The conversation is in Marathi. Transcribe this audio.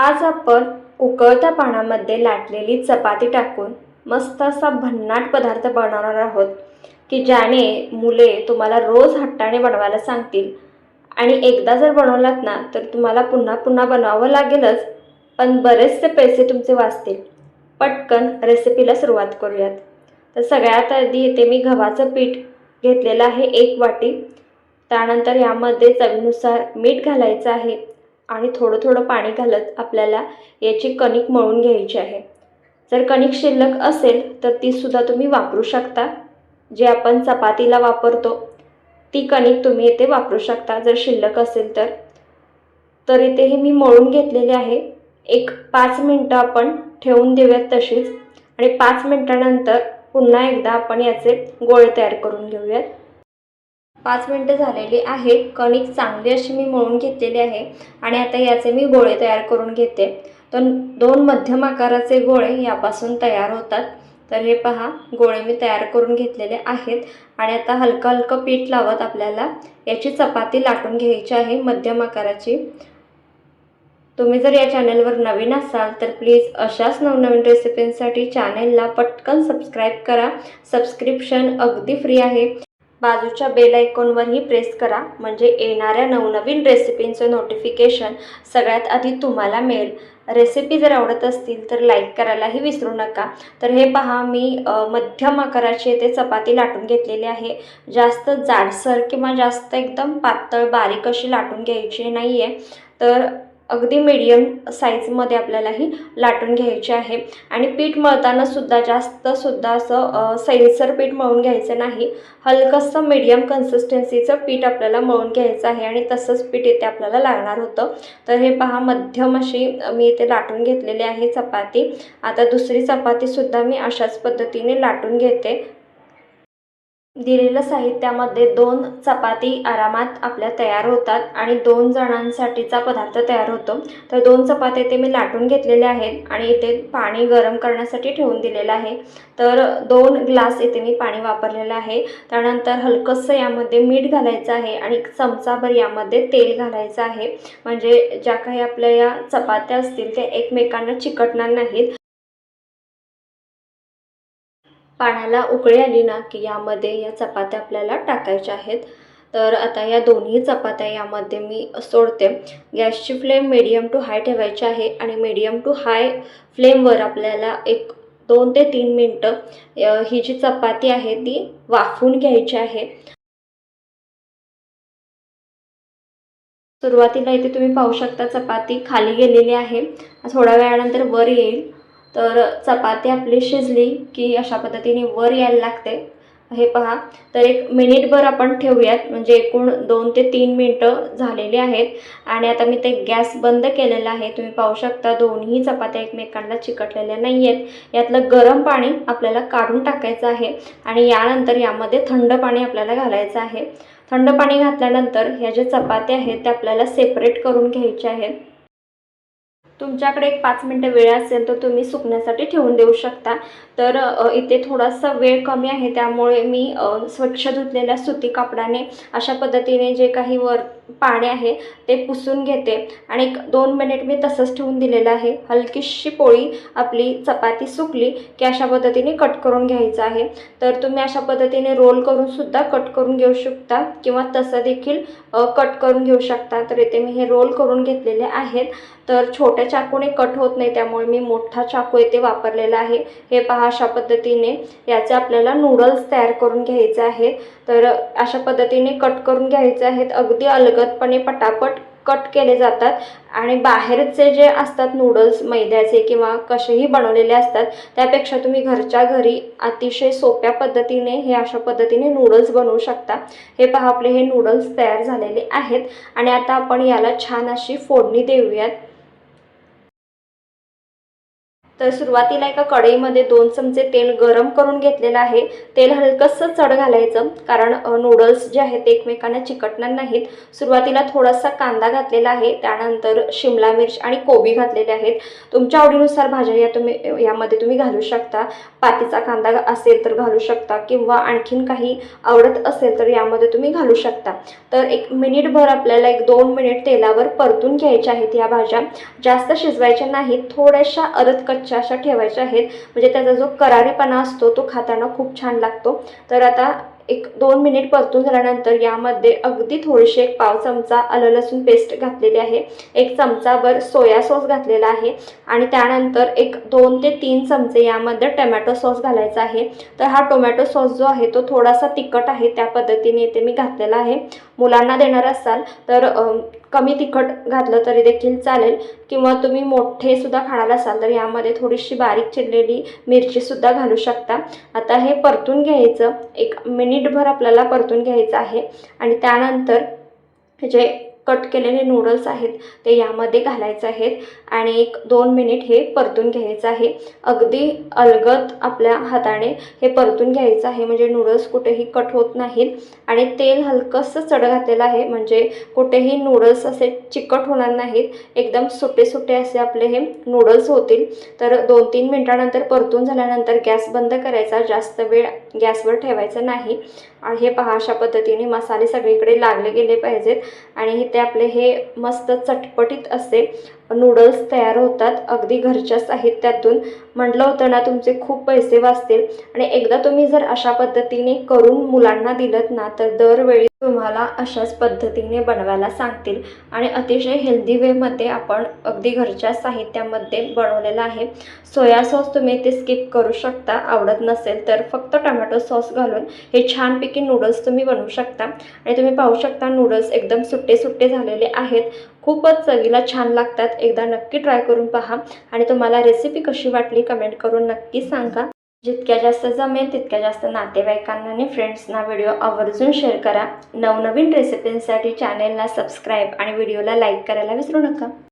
आज आपण उकळत्या पाण्यामध्ये लाटलेली चपाती टाकून मस्त असा भन्नाट पदार्थ बनवणार आहोत की ज्याने मुले तुम्हाला रोज हट्टाने बनवायला सांगतील. आणि एकदा जर बनवलात ना तर तुम्हाला पुन्हा पुन्हा बनवावं लागेलच पण बरेचसे पैसे तुमचे वाचतील. पटकन रेसिपीला सुरुवात करूयात. तर सगळ्यात आधी इथे मी गव्हाचं पीठ घेतलेलं आहे एक वाटी. त्यानंतर यामध्ये चवीनुसार मीठ घालायचं आहे. आणि थोडं थोडं पाणी घालत आपल्याला याची कणिक मळून घ्यायची आहे. जर कणिक शिल्लक असेल तर तीसुद्धा तुम्ही वापरू शकता. जे आपण चपातीला वापरतो ती कणिक तुम्ही येथे वापरू शकता. जर शिल्लक असेल तर. तर इथे हे मी मळून घेतलेले आहे. एक पाच मिनटं आपण ठेवून देऊयात तशीच. आणि पाच मिनटानंतर पुन्हा एकदा आपण याचे गोळे तयार करून घेऊयात. पाच मिनटं झालेली आहे. कणिक चांगली अशी मी मळून घेतलेली आहे आणि आता याचे मी गोळे तयार करून घेते. तर दोन मध्यम आकाराचे गोळे यापासून तयार होतात. तर हे पहा गोळे मी तयार करून घेतलेले आहेत आणि आता हलकं हलकं पीठ लावत आपल्याला याची चपाती लाटून घ्यायची आहे मध्यम आकाराची. तुम्ही जर या चॅनलवर नवीन असाल तर प्लीज अशाच नवनवीन रेसिपींसाठी चॅनेलला पटकन सबस्क्राईब करा. सबस्क्रिप्शन अगदी फ्री आहे. बाजूच्या बेल आयकॉनवरही प्रेस करा. म्हणजे येणाऱ्या नवनवीन रेसिपींचं नोटिफिकेशन सगळ्यात आधी तुम्हाला मिळेल. रेसिपी जर आवडत असतील तर लाईक करायलाही विसरू नका. तर हे पहा मी मध्यम आकाराची येथे चपाती लाटून घेतलेली आहे. जास्त जाडसर किंवा जास्त एकदम पातळ बारीक अशी लाटून घ्यायची नाही आहे तर अगदी मीडियम साईजमध्ये आपल्याला ही लाटून घ्यायची आहे. आणि पीठ मळताना सुद्धा जास्त सुद्धा असं सैलसर पीठ मळून घ्यायचं नाही. हलकंसं मीडियम कन्सिस्टन्सीचं पीठ आपल्याला मळून घ्यायचं आहे आणि तसंच पीठ इथे आपल्याला लागणार होतं. तर हे पहा मध्यम अशी मी इथे लाटून घेतलेली आहे चपाती. आता दुसरी चपातीसुद्धा मी अशाच पद्धतीने लाटून घेते. दिलेलं साहित्यामध्ये दोन चपाती आरामात आपल्या तयार होतात आणि दोन जणांसाठीचा पदार्थ तयार होतो. तर दोन चपात्या इथे मी लाटून घेतलेले आहेत आणि इथे पाणी गरम करण्यासाठी ठेवून दिलेलं आहे. तर दोन ग्लास इथे मी पाणी वापरलेलं आहे. त्यानंतर हलकंसं यामध्ये मीठ घालायचं आहे आणि एक चमचाभर यामध्ये तेल घालायचं आहे. म्हणजे ज्या काही आपल्या या चपात्या असतील त्या एकमेकांना चिकटणार नाहीत. पाण्याला उकळी आली ना की यामध्ये या चपात्या आपल्याला टाकायच्या आहेत. तर आता या दोन्ही चपात्या यामध्ये मी सोडते. गॅसची फ्लेम मीडियम टू हाय ठेवायची आहे आणि मीडियम टू हाय फ्लेमवर आपल्याला एक दोन ते तीन मिनटं ही जी चपाती आहे ती वाफवून घ्यायची आहे. सुरुवातीला इथे तुम्ही पाहू शकता चपाती खाली गेलेली आहे. थोड्या वेळानंतर वर येईल. तर चपाती आपली शिजली की अशा पद्धतीने वर यायला लागते. हे पहा. तर एक मिनिटभर आपण ठेवूयात. म्हणजे एकूण दोन ते तीन मिनटं झालेली आहेत. आणि आता मी ते गॅस बंद केलेला आहे. तुम्ही पाहू शकता दोन्ही चपात्या एकमेकांना चिकटलेल्या नाही आहेत यातलं गरम पाणी आपल्याला काढून टाकायचं आहे. आणि यानंतर यामध्ये थंड पाणी आपल्याला घालायचं आहे. थंड पाणी घातल्यानंतर ह्या ज्या चपात्या आहेत त्या आपल्याला सेपरेट करून घ्यायच्या आहेत. तुमच्याकडे एक पाच मिनटं वेळ असेल तर तुम्ही सुकण्यासाठी ठेवून देऊ शकता. तर इथे थोडासा वेळ कमी आहे त्यामुळे मी स्वच्छ धुतलेल्या सुती कापडाने अशा पद्धतीने जे काही वर पाणी आहे ते पुसून घेते. आणि एक दोन मिनिट मी तसंच ठेवून दिलेलं आहे. हलकीशी पोळी आपली चपाती सुकली की अशा पद्धतीने कट करून घ्यायचं आहे. तर तुम्ही अशा पद्धतीने रोल करूनसुद्धा कट करून घेऊ शकता किंवा तसं देखील कट करून घेऊ शकता. तर इथे मी हे रोल करून घेतलेले आहेत. तर छोट्या चाकूने कट होत नाही त्यामुळे मी मोठा चाकू येथे वापरलेला आहे. हे पहा अशा पद्धतीने याचे आपल्याला नूडल्स तयार करून घ्यायचे आहेत. तर अशा पद्धतीने कट करून घ्यायचे आहेत. अगदी अलगदपणे पटापट कट केले जातात. आणि बाहेरचे जे असतात नूडल्स मैद्याचे किंवा कसेही बनवलेले असतात त्यापेक्षा तुम्ही घरच्या घरी अतिशय सोप्या पद्धतीने हे अशा पद्धतीने नूडल्स बनवू शकता. हे पहा आपले हे नूडल्स तयार झालेले आहेत. आणि आता आपण याला छान अशी फोडणी देऊयात. तर सुरुवातीला एका कढईमध्ये दोन चमचे तेल गरम करून घेतलेलं आहे. तेल हलकंसं चढ घालायचं कारण नूडल्स जे आहेत ते एकमेकांना चिकटणार नाहीत. सुरुवातीला थोडासा कांदा घातलेला आहे त्यानंतर शिमला मिर्च आणि कोबी घातलेले आहेत. तुमच्या आवडीनुसार भाज्या या तुम्ही यामध्ये तुम्ही घालू शकता. पातीचा कांदा असेल तर घालू शकता किंवा आणखीन काही आवडत असेल तर यामध्ये तुम्ही घालू शकता. तर एक मिनिटभर आपल्याला एक दोन मिनिट तेलावर परतून घ्यायच्या आहेत या भाज्या. जास्त शिजवायच्या नाहीत थोड्याशा अरद कच्च्या अशा ठेवायच्या आहेत. म्हणजे त्याचा जो करारीपणा असतो तो खाताना खूप छान लागतो. तर आता एक दोन मिनिट परतून झाल्यानंतर यामध्ये अगदी थोडीशी एक पाव चमचा आलं लसूण पेस्ट घातलेली आहे. एक चमचाभर सोया सॉस घातलेला आहे. आणि त्यानंतर एक दोन ते तीन चमचे यामध्ये टोमॅटो सॉस घालायचा आहे. तर हा टोमॅटो सॉस जो आहे तो थोडासा तिखट आहे त्या पद्धतीने इथे मी घातलेला आहे. मुलांना देणार असाल तर कमी तिखट घातलं तरी देखील चालेल. किंवा तुम्ही मोठे सुद्धा खाणार असाल तर यामध्ये थोडीशी बारीक चिरलेली मिरचीसुद्धा घालू शकता. आता हे परतून घ्यायचं. एक मिनिटभर आपल्याला परतून घ्यायचं आहे. आणि त्यानंतर जे कट केलेले नूडल्स आहेत ते यामध्ये घालायचे आहेत आणि एक दोन मिनिट हे परतून घ्यायचं आहे. अगदी अलगद आपल्या हाताने हे परतून घ्यायचं आहे म्हणजे नूडल्स कुठेही कट होत नाहीत. आणि तेल हलकंसं चढ घातलेलं आहे म्हणजे कुठेही नूडल्स असे चिकट होणार नाहीत. एकदम सुटे सुटे असे आपले हे नूडल्स होतील. तर दोन तीन मिनटानंतर परतून झाल्यानंतर गॅस बंद करायचा जास्त वेळ गॅसवर ठेवायचा नाही. आणि हे पहा अशा पद्धतीने मसाले सगळीकडे लागले गेले पाहिजेत. आणि इथे आपले हे मस्त चटपटीत असे नूडल्स तयार होतात. अगदी घरच्या साहित्यातून. म्हटलं होतं ना तुमचे खूप पैसे वाचतील. आणि एकदा तुम्ही जर अशा पद्धतीने करून मुलांना दिलत ना तर दरवेळी तुम्हाला अशाच पद्धतीने बनवायला सांगतील. आणि अतिशय हेल्दी वेमध्ये आपण अगदी घरच्या साहित्यामध्ये बनवलेलं आहे. सोया सॉस तुम्ही ते स्किप करू शकता. आवडत नसेल तर फक्त टमॅटो सॉस घालून हे छानपैकी नूडल्स तुम्ही बनवू शकता. आणि तुम्ही पाहू शकता नूडल्स एकदम सुट्टे सुट्टे झालेले आहेत. खूपच चवीला छान लागतात. एकदा नक्की ट्राय करून पहा. आणि तुम्हाला रेसिपी कशी वाटली कमेंट करून नक्की सांगा. जितक्या जास्त जमेल तितक्या जास्त नातेवाईकांना आणि फ्रेंड्सना व्हिडिओ आवर्जून शेअर करा. नवनवीन रेसिपींसाठी चॅनेलला सबस्क्राईब आणि व्हिडिओला लाईक करायला विसरू नका.